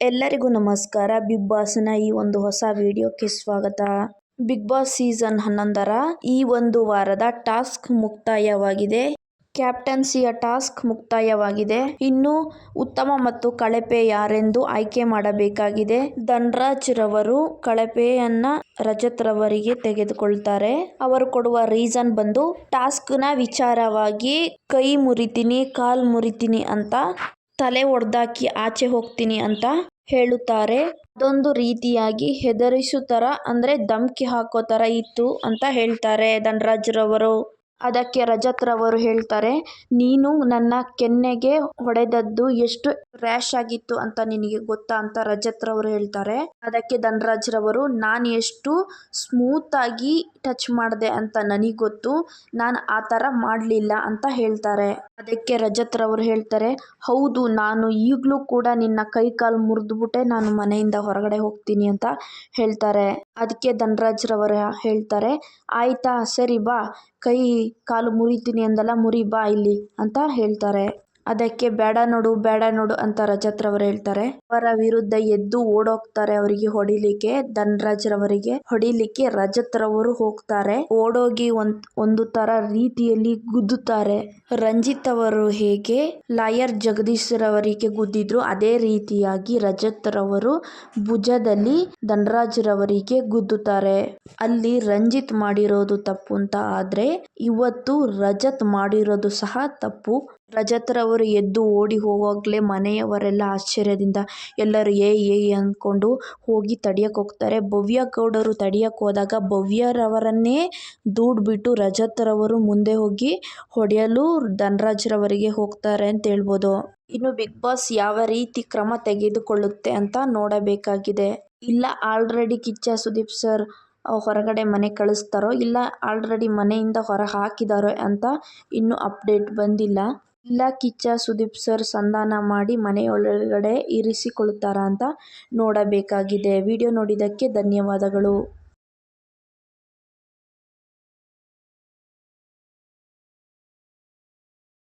ಎಲ್ಲರಿಗೂ ನಮಸ್ಕಾರ. ಬಿಗ್ ಬಾಸ್ನ ಈ ಒಂದು ಹೊಸ ವಿಡಿಯೋಕ್ಕೆ ಸ್ವಾಗತ. ಬಿಗ್ ಬಾಸ್ ಸೀಸನ್ ಹನ್ನೊಂದರ ಈ ಒಂದು ವಾರದ ಟಾಸ್ಕ್ ಮುಕ್ತಾಯವಾಗಿದೆ. ಕ್ಯಾಪ್ಟನ್ಸಿಯ ಟಾಸ್ಕ್ ಮುಕ್ತಾಯವಾಗಿದೆ. ಇನ್ನು ಉತ್ತಮ ಮತ್ತು ಕಳಪೆ ಯಾರೆಂದು ಆಯ್ಕೆ ಮಾಡಬೇಕಾಗಿದೆ. ಧನ್ರಾಜ್ ರವರು ಕಳಪೆಯನ್ನ ರಜತ್ ರವರಿಗೆ ತೆಗೆದುಕೊಳ್ತಾರೆ. ಅವರು ಕೊಡುವ ರೀಸನ್ ಬಂದು, ಟಾಸ್ಕ್ನ ವಿಚಾರವಾಗಿ ಕೈ ಮುರಿತೀನಿ, ಕಾಲ್ ಮುರಿತೀನಿ ಅಂತ, ತಲೆ ಒಡೆದಾಕಿ ಆಚೆ ಹೋಗ್ತೀನಿ ಅಂತ ಹೇಳುತ್ತಾರೆ ಅದೊಂದು ರೀತಿಯಾಗಿ ಹೆದರಿಸೋ ಥರ ಅಂದರೆ ಧಮ್ಕಿ ಹಾಕೋ ಥರ ಇತ್ತು ಅಂತ ಹೇಳ್ತಾರೆ ಧನರಾಜ್ ರವರು ಅದಕ್ಕೆ ರಜತ್ ರವರು ಹೇಳ್ತಾರೆ, ನೀನು ನನ್ನ ಕೆನ್ನೆಗೆ ಹೊಡೆದದ್ದು ಎಷ್ಟು ರ್ಯಾಶ್ ಆಗಿತ್ತು ಅಂತ ನಿನಗೆ ಗೊತ್ತಾ? ಅಂತ ರಜತ್ ರವರು ಹೇಳ್ತಾರೆ. ಅದಕ್ಕೆ ಧನರಾಜ್ ರವರು ನಾನು ಎಷ್ಟು ಸ್ಮೂತ್ ಆಗಿ ಟಚ್ ಮಾಡಿದೆ ಅಂತ ನನಗೆ ಗೊತ್ತು, ನಾನು ಆ ಥರ ಮಾಡಲಿಲ್ಲ ಅಂತ ಹೇಳ್ತಾರೆ. ಅದಕ್ಕೆ ರಜತ್ ರವರು ಹೇಳ್ತಾರೆ, ಹೌದು, ನಾನು ಈಗಲೂ ಕೂಡ ನಿನ್ನ ಕೈ ಕಾಲು ಮುರಿದ್ಬಿಟ್ಟೆ, ನಾನು ಮನೆಯಿಂದ ಹೊರಗಡೆ ಹೋಗ್ತೀನಿ ಅಂತ ಹೇಳ್ತಾರೆ. ಅದಕ್ಕೆ ಧನರಾಜ್ ರವರು ಹೇಳ್ತಾರೆ, ಆಯಿತಾ, ಸರಿ ಬಾ ಕೈ ಕಾಲು ಮುರಿತೀನಿ ಅಂದಲ್ಲ ಮುರಿ ಬಾ ಇಲ್ಲಿ ಅಂತ ಹೇಳ್ತಾರೆ. ಅದಕ್ಕೆ ಬೇಡ ನೋಡು ಬೇಡ ನೋಡು ಅಂತ ರಜತ್ ರವರು ಹೇಳ್ತಾರೆ. ಅವರ ವಿರುದ್ಧ ಎದ್ದು ಓಡೋಗ್ತಾರೆ ಅವರಿಗೆ ಹೊಡಿಲಿಕ್ಕೆ ಧನ್ರಾಜ್ ರವರಿಗೆ ಹೊಡಿಲಿಕ್ಕೆ ರಜತ್ ರವರು ಹೋಗ್ತಾರೆ. ಓಡೋಗಿ ಒಂದ್, ಒಂದು ತರ ರೀತಿಯಲ್ಲಿ ಗುದ್ದುತ್ತಾರೆ. ರಂಜಿತ್ ಅವರು ಹೇಗೆ ಲಾಯರ್ ಜಗದೀಶ್ ರವರಿಗೆ ಗುದ್ದಿದ್ರು ಅದೇ ರೀತಿಯಾಗಿ ರಜತ್ ರವರು ಭುಜದಲ್ಲಿ ಧನ್ರಾಜ್ ರವರಿಗೆ ಗುದ್ದುತ್ತಾರೆ. ಅಲ್ಲಿ ರಂಜಿತ್ ಮಾಡಿರೋದು ತಪ್ಪು ಅಂತ ಆದ್ರೆ ಇವತ್ತು ರಜತ್ ಮಾಡಿರೋದು ಸಹ ತಪ್ಪು. ರಜತ್ ರವರು ಎದ್ದು ಓಡಿ ಹೋಗುವಾಗಲೇ ಮನೆಯವರೆಲ್ಲ ಆಶ್ಚರ್ಯದಿಂದ ಎಲ್ಲರೂ, ಏ ಏ, ಅಂದ್ಕೊಂಡು ಹೋಗಿ ತಡಿಯಕ್ಕೆ ಹೋಗ್ತಾರೆ. ಭವ್ಯ ಗೌಡರು ತಡಿಯಕ್ಕೆ ಹೋದಾಗ ಭವ್ಯರವರನ್ನೇ ದೂಡ್ಬಿಟ್ಟು ರಜತ್ ರವರು ಮುಂದೆ ಹೋಗಿ ಹೊಡೆಯಲು ಧನರಾಜ್ ರವರಿಗೆ ಹೋಗ್ತಾರೆ ಅಂತ ಹೇಳ್ಬೋದು. ಇನ್ನು ಬಿಗ್ ಬಾಸ್ ಯಾವ ರೀತಿ ಕ್ರಮ ತೆಗೆದುಕೊಳ್ಳುತ್ತೆ ಅಂತ ನೋಡಬೇಕಾಗಿದೆ. ಇಲ್ಲ, ಆಲ್ರೆಡಿ ಕಿಚ್ಚ ಸುದೀಪ್ ಸರ್ ಹೊರಗಡೆ ಮನೆ ಕಳಿಸ್ತಾರೋ, ಇಲ್ಲ, ಆಲ್ರೆಡಿ ಮನೆಯಿಂದ ಹೊರ ಹಾಕಿದಾರೋ ಅಂತ ಇನ್ನೂ ಅಪ್ಡೇಟ್ ಬಂದಿಲ್ಲ. ಇಲ್ಲ ಕಿಚ್ಚ ಸುದೀಪ್ ಸರ್ ಸಂಧಾನ ಮಾಡಿ ಮನೆಯೊಳಗಡೆ ಇರಿಸಿಕೊಳ್ಳುತ್ತಾರಾ ಅಂತ ನೋಡಬೇಕಾಗಿದೆ. ವಿಡಿಯೋ ನೋಡಿದ್ದಕ್ಕೆ ಧನ್ಯವಾದಗಳು.